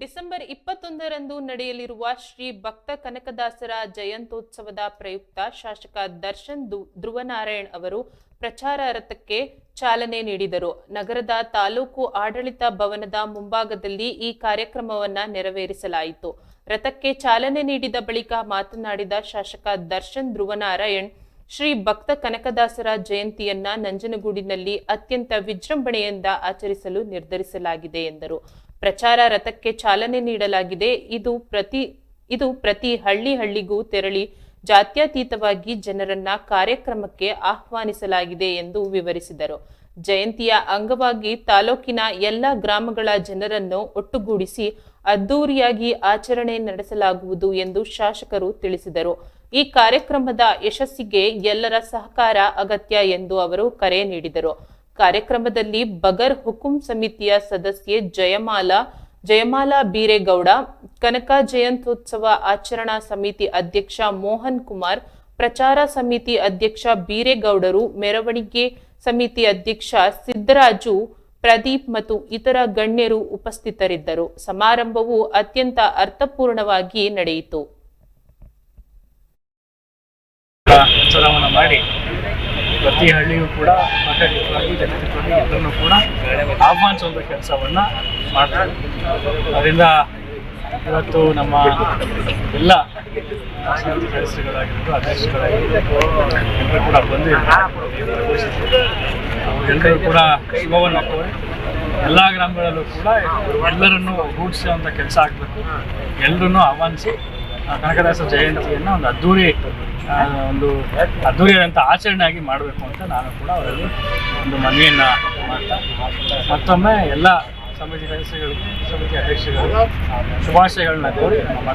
December ಇಪ್ಪತ್ತೊಂದರಂದು ನಡೆಯಲಿರುವ ಶ್ರೀ ಭಕ್ತ ಕನಕದಾಸರ ಜಯಂತ್ಯೋತ್ಸವದ ಪ್ರಯುಕ್ತ ಶಾಸಕ ದರ್ಶನ್ ಧ್ರುವನಾರಾಯಣ್ ಅವರು ಪ್ರಚಾರ ರಥಕ್ಕೆ ಚಾಲನೆ ನೀಡಿದರು. ನಗರದ ತಾಲೂಕು ಆಡಳಿತ ಭವನದ ಮುಂಭಾಗದಲ್ಲಿ ಈ ಕಾರ್ಯಕ್ರಮವನ್ನು ನೆರವೇರಿಸಲಾಯಿತು. ರಥಕ್ಕೆ ಚಾಲನೆ ನೀಡಿದ ಬಳಿಕ ಮಾತನಾಡಿದ ಶಾಸಕ ದರ್ಶನ್ ಧ್ರುವನಾರಾಯಣ್ ಶ್ರೀ ಭಕ್ತ ಕನಕದಾಸರ ಜಯಂತಿಯನ್ನ ನಂಜನಗೂಡಿನಲ್ಲಿ ಅತ್ಯಂತ ವಿಜೃಂಭಣೆಯಿಂದ ಆಚರಿಸಲು ನಿರ್ಧರಿಸಲಾಗಿದೆ ಎಂದರು. ಪ್ರಚಾರ ರಥಕ್ಕೆ ಚಾಲನೆ ನೀಡಲಾಗಿದೆ. ಇದು ಪ್ರತಿ ಇದು ಪ್ರತಿ ಹಳ್ಳಿ ಹಳ್ಳಿಗೂ ತೆರಳಿ ಜಾತ್ಯತೀತವಾಗಿ ಜನರನ್ನ ಕಾರ್ಯಕ್ರಮಕ್ಕೆ ಆಹ್ವಾನಿಸಲಾಗಿದೆ ಎಂದು ವಿವರಿಸಿದರು. ಜಯಂತಿಯ ಅಂಗವಾಗಿ ತಾಲೂಕಿನ ಎಲ್ಲ ಗ್ರಾಮಗಳ ಜನರನ್ನು ಒಟ್ಟುಗೂಡಿಸಿ ಅದ್ದೂರಿಯಾಗಿ ಆಚರಣೆ ನಡೆಸಲಾಗುವುದು ಎಂದು ಶಾಸಕರು ತಿಳಿಸಿದರು. ಈ ಕಾರ್ಯಕ್ರಮದ ಯಶಸ್ಸಿಗೆ ಎಲ್ಲರ ಸಹಕಾರ ಅಗತ್ಯ ಎಂದು ಅವರು ಕರೆ ನೀಡಿದರು. ಕಾರ್ಯಕ್ರಮದಲ್ಲಿ ಬಗರ್ ಹುಕುಂ ಸಮಿತಿಯ ಸದಸ್ಯೆ ಜಯಮಾಲಾ ಜಯಮಾಲಾ ಬೀರೇಗೌಡ, ಕನಕ ಜಯಂತ್ಯೋತ್ಸವ ಆಚರಣಾ ಸಮಿತಿ ಅಧ್ಯಕ್ಷ ಮೋಹನ್ ಕುಮಾರ್, ಪ್ರಚಾರ ಸಮಿತಿ ಅಧ್ಯಕ್ಷ ಬೀರೇಗೌಡರು, ಮೆರವಣಿಗೆ ಸಮಿತಿ ಅಧ್ಯಕ್ಷ ಸಿದ್ದರಾಜು, ಪ್ರದೀಪ್ ಮತ್ತು ಇತರ ಗಣ್ಯರು ಉಪಸ್ಥಿತರಿದ್ದರು. ಸಮಾರಂಭವು ಅತ್ಯಂತ ಅರ್ಥಪೂರ್ಣವಾಗಿ ನಡೆಯಿತು. ಮಾಡಿ ಪ್ರತಿ ಹಳ್ಳಿಯೂ ಕೂಡ ಆಟೋಟಿಕವಾಗಿ ಜನತಿಕವಾಗಿ ಎಲ್ಲರನ್ನೂ ಕೂಡ ಆಹ್ವಾನಿಸುವಂಥ ಕೆಲಸವನ್ನು ಮಾಡ್ತಾರೆ. ಅದರಿಂದ ಇವತ್ತು ನಮ್ಮ ಎಲ್ಲ ಎಲ್ಲರೂ ಕೂಡ ಬಂದು ಎಲ್ಲರೂ ಕೂಡ ಶುಭವನ್ನು ಎಲ್ಲ ಗ್ರಾಮಗಳಲ್ಲೂ ಕೂಡ ಎಲ್ಲರನ್ನು ಗೂಡಿಸುವಂಥ ಕೆಲಸ ಆಗಬೇಕು. ಎಲ್ಲರನ್ನೂ ಆಹ್ವಾನಿಸಿ ಕನಕದಾಸ ಜಯಂತಿಯನ್ನು ಒಂದು ಅದ್ದೂರಿ ಆ, ಒಂದು ಅದ್ದೂರಿಯಾದಂಥ ಆಚರಣೆಯಾಗಿ ಮಾಡಬೇಕು ಅಂತ ನಾನು ಕೂಡ ಅವರಲ್ಲಿ ಒಂದು ಮನವಿಯನ್ನು ಮಾಡ್ತಾ ಮತ್ತೊಮ್ಮೆ ಎಲ್ಲ ಸಮಿತಿ ಸದಸ್ಯಗಳಿಗೆ ಸಮಿತಿ ಅಧ್ಯಕ್ಷರಿಗೆ ಶುಭಾಶಯಗಳನ್ನ ಕೋರಿ ನಮ್ಮ